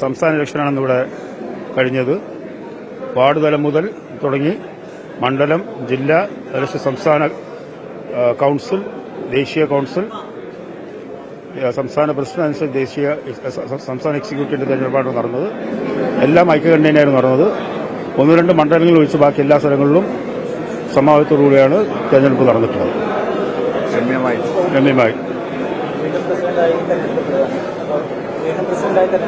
സംസ്ഥാന ഇലക്ഷനാണ് ഇവിടെ കഴിഞ്ഞത്. വാർഡ് തലം മുതൽ തുടങ്ങി മണ്ഡലം ജില്ല അതിലെ സംസ്ഥാന കൌൺസിൽ ദേശീയ കൗൺസിൽ സംസ്ഥാന പ്രസിഡന്റ് അനുസരിച്ച് ദേശീയ സംസ്ഥാന എക്സിക്യൂട്ടീവിന്റെ തെരഞ്ഞെടുപ്പാണ് നടന്നത്. എല്ലാം ഐക്യകണ്ഠേനയായിരുന്നു നടന്നത്. ഒന്ന് രണ്ട് മണ്ഡലങ്ങളിൽ ഒഴിച്ച് ബാക്കി എല്ലാ സ്ഥലങ്ങളിലും സമാപനത്തോടുകൂടിയാണ് തെരഞ്ഞെടുപ്പ് നടന്നിട്ടുള്ളത്. രമ്യമായി. രമ്യമായി. വീണ്ടും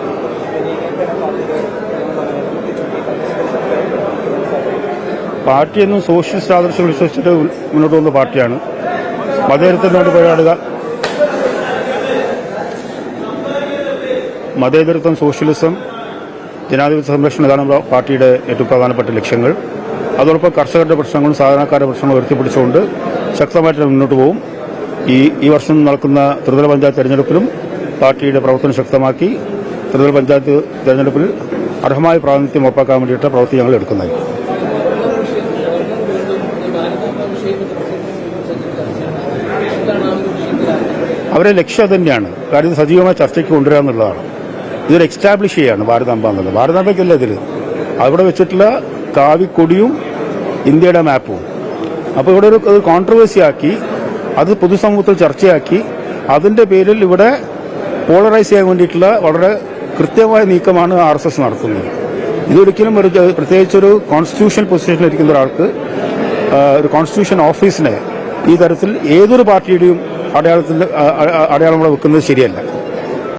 തന്നെ തെരഞ്ഞെടുക്കപ്പെടുക അപ്പോൾ വീണ്ടും പ്രസിഡന്റായി തെരഞ്ഞെടുക്കപ്പെടും പാർട്ടി എന്നും സോഷ്യലിസ്റ്റ് ആദർശം വിശ്വസിച്ചിട്ട് മുന്നോട്ട് വന്ന പാർട്ടിയാണ്. മതേതരത്തിനോട് പോരാടുക. മതേതരത്വം സോഷ്യലിസം ജനാധിപത്യ സംരക്ഷണം ഇതാണ് പാർട്ടിയുടെ ഏറ്റവും പ്രധാനപ്പെട്ട ലക്ഷ്യങ്ങൾ. അതോടൊപ്പം കർഷകരുടെ പ്രശ്നങ്ങളും സാധാരണക്കാരുടെ പ്രശ്നങ്ങളും ഉയർത്തിപ്പിടിച്ചുകൊണ്ട് ശക്തമായിട്ട് മുന്നോട്ട് പോകും. ഈ ഈ വർഷം നടക്കുന്ന ത്രിതല പഞ്ചായത്ത് തെരഞ്ഞെടുപ്പിലും പാർട്ടിയുടെ പ്രവർത്തനം ശക്തമാക്കി ത്രിതല പഞ്ചായത്ത് തെരഞ്ഞെടുപ്പിൽ അർഹമായ പ്രാതിനിധ്യം ഉറപ്പാക്കാൻ വേണ്ടിയിട്ട് പ്രവൃത്തി ഞങ്ങൾ എടുക്കുന്നത് അവരെ ലക്ഷ്യം തന്നെയാണ്. കാര്യം സജീവമായി ചർച്ചയ്ക്ക് കൊണ്ടുവരിക എന്നുള്ളതാണ്. ഇതൊരു എക്സ്റ്റാബ്ലിഷ് ചെയ്യാണ് ഭാരതാംബ എന്നുള്ളത് ഭാരതാംബയ്ക്കല്ല ഇതിൽ അവിടെ വെച്ചിട്ടുള്ള കാവിക്കൊടിയും ഇന്ത്യയുടെ മാപ്പും. അപ്പോൾ ഇവിടെ ഒരു കോൺട്രവേഴ്സി ആക്കി അത് പൊതുസമൂഹത്തിൽ ചർച്ചയാക്കി അതിന്റെ പേരിൽ ഇവിടെ പോളറൈസ് ചെയ്യാൻ വേണ്ടിയിട്ടുള്ള വളരെ കൃത്യമായ നീക്കമാണ് ആർ എസ് എസ് നടത്തുന്നത്. ഇതൊരിക്കലും ഒരു പ്രത്യേകിച്ചൊരു കോൺസ്റ്റിറ്റ്യൂഷൻ പൊസിഷനിലിരിക്കുന്ന ഒരാൾക്ക് ഒരു കോൺസ്റ്റിറ്റ്യൂഷൻ ഓഫീസിനെ ഈ തരത്തിൽ ഏതൊരു പാർട്ടിയുടെയും അടയാളത്തിൽ അടയാളം വെക്കുന്നത് ശരിയല്ല.